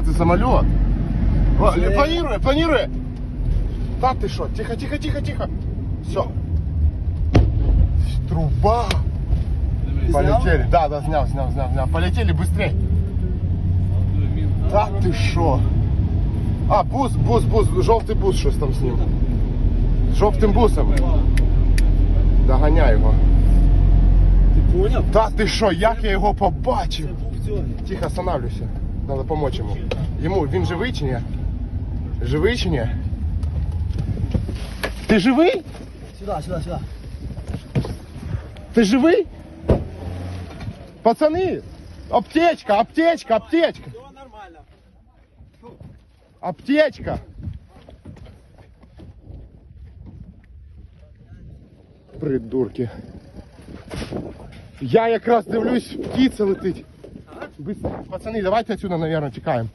А, це самоліт. О, Планірує, планірує. Та ти що? Тихо, тихо, тихо, тихо. Все. Труба. Полетели. Да, да, снял, снял, снял, снял. Полетели быстрее. Та ти що? А, бус, бус, бус, жовтий бус, щось там з ним. З жовтим бусом. Доганяй його. Ти поняв? Та ти що, як я його побачив? Це був цьогий. Тихо, останавливайся. Надо помочь йому. Йому, він живий чи ні? Живий чи ні? Ти живий? Сюди, сюди, сюди. Ти живий? Пацани! Аптечка, аптечка, аптечка! Все нормально. Аптечка! Придурки. Я якраз дивлюсь, птиця летить. Быстро. Пацаны, давайте отсюда, наверное, текаем.